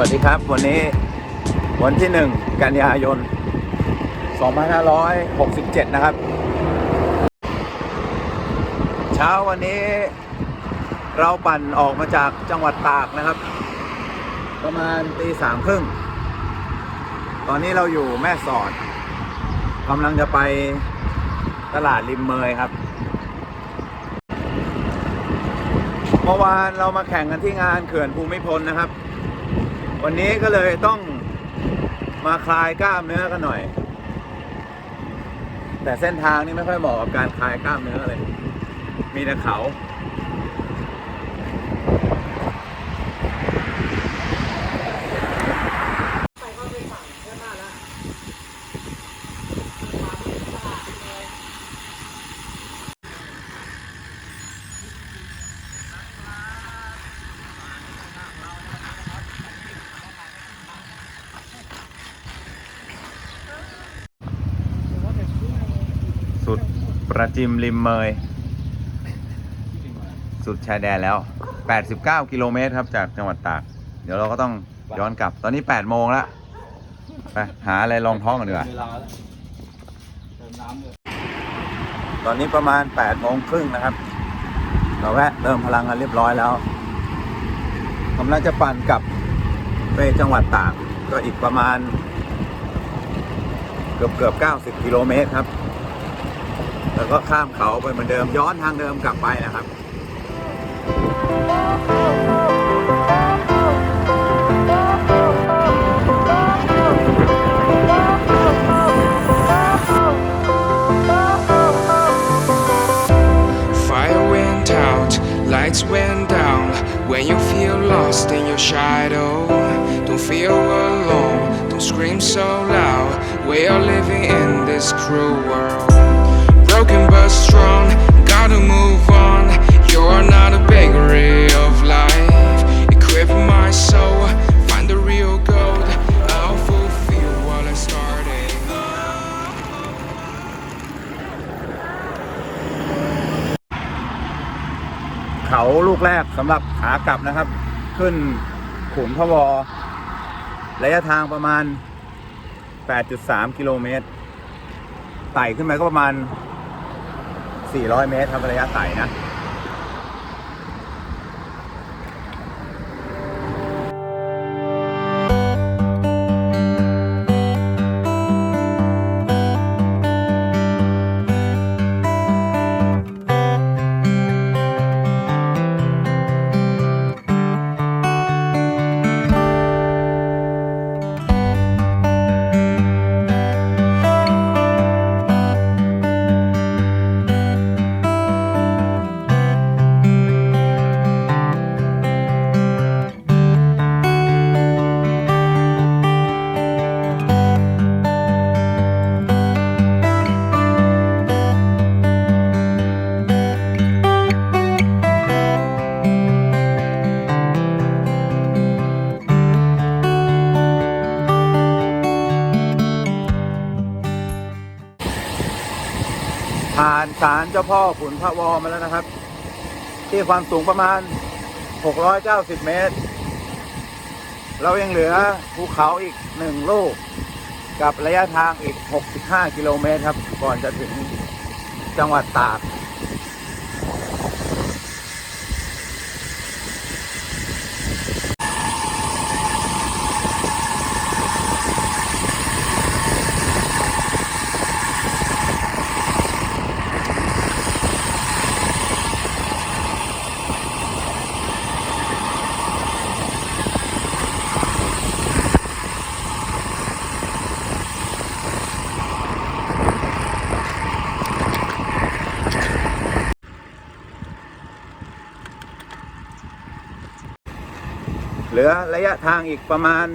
วัสดีครับ วันนี้วันที่ 1 กันยายน 2567 นะครับ เช้าวันนี้เราปั่นออกมาจากจังหวัดตากนะครับ ประมาณตีสามครึ่ง ตอนนี้เราอยู่แม่สอดกำลังจะไปตลาดริมเมยครับเมื่อวานเรามาแข่งกันที่งานเขื่อนภูมิพลนะครับ วันนี้ก็เลยต้องมาคลายกล้ามเนื้อกันหน่อย แต่เส้นทางนี่ไม่ค่อยเหมาะกับการคลายกล้ามเนื้อเลย มีแต่เขา ประจิมริมเมย สุดชายแดนแล้ว 89 กิโลเมตรครับจากจังหวัดตาก เดี๋ยวเราก็ต้องย้อนกลับ ตอนนี้ 8 โมงแล้วไปหาอะไรรองท้องกันดีกว่าเวตอนนี้ประมาณ 8 โมงครึ่งนะครับ เราแวะเติมพลังกันเรียบร้อยแล้วกำลังจะปั่นกลับไปจังหวัดตาก ก็อีกประมาณ เกือบเกือบ90 กิโลเมตรครับ แล้วก็ข้ามเขาไปเหมือนเดิมย้อนทางเดิมกลับไปนะครับ so living in this cruel กแรกสำหรับขากลับนะครับ ขึ้นขุนพะวอระยะทางประมาณ 8.3 กิโลเมตรไต่ขึ้นไปก็ประมาณ 400 เมตรทำระยะไต่นะ จ้าพ่อขุนพระวอมาแล้วนะครับ ที่ความสูงประมาณ 690 เมตร เรายังเหลือภูเขาอีกหนึ่งลูก กับระยะทางอีก 65 กิโลเมตรครับ ก่อนจะถึงจังหวัดตาก ลือระยะทางอีกประมาณ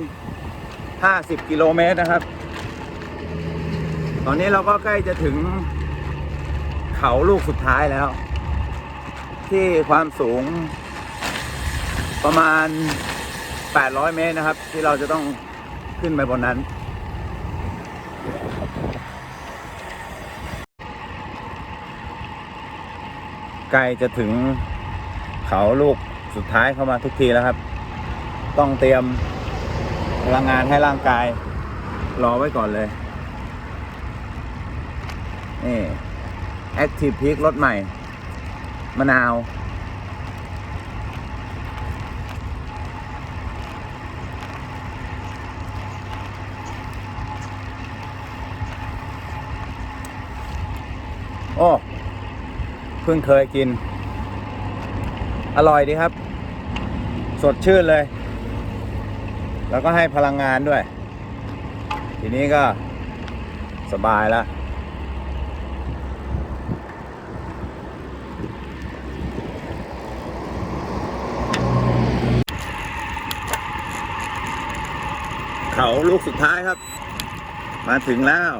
50 กิโลเมตรนะครับ ตอนนี้เราก็ใกล้จะถึงเขาลูกสุดท้ายแล้ว ที่ความสูงประมาณ 800 เมตรนะครับ ที่เราจะต้องขึ้นไปบนนั้น ใกล้จะถึงเขาลูกสุดท้ายเข้ามาทุกทีแล้วครับ ต้องเตรียมพลังงานให้ร่างกาย รอไว้ก่อนเลย นี่ Active Peak รถใหม่ มะนาวโอ้เพิ่งเคยกิน อร่อยดีครับ สดชื่นเลย แล้วก็ให้พลังงานด้วย ทีนี้ก็สบายแล้วเขาลูกสุดท้ายครับ มาถึงแล้ว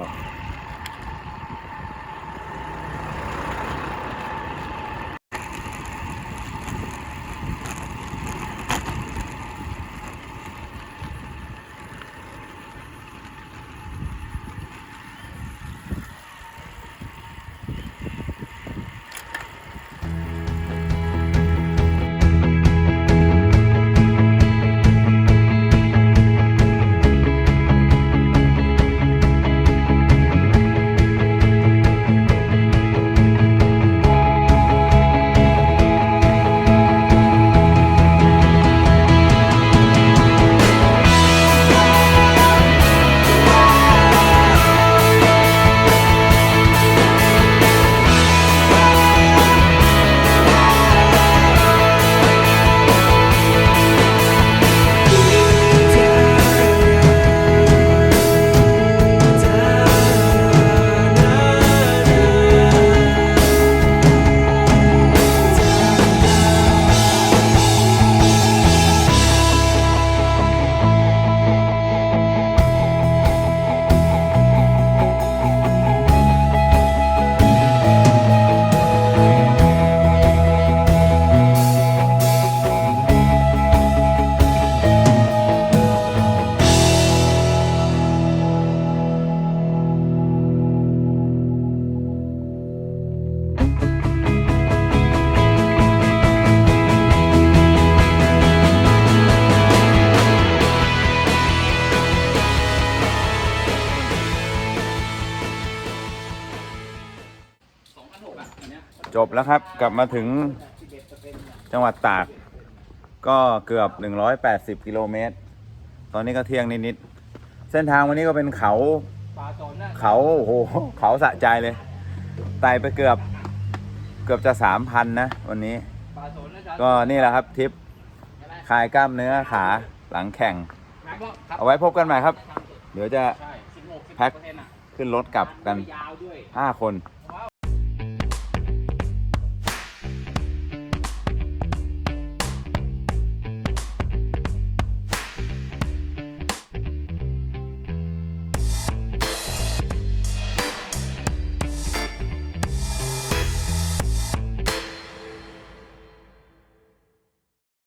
บแล้วครับ กลับมาถึงจังหวัดตาก ก็เกือบ 180 กิโลเมตร ตอนนี้ก็เที่ยงนิดๆเส้นทางวันนี้ก็เป็นเขา เขาโอ้โหเขาสะใจเลยไต่ไปเกือบเกือบจะสามพันนะ วันนี้ ก็นี่แหละครับทริปคลายกล้ามเนื้อขาหลังแข่ง เอาไว้พบกันใหม่ครับ เดี๋ยวจะแพ็คขึ้นรถกลับกัน5คน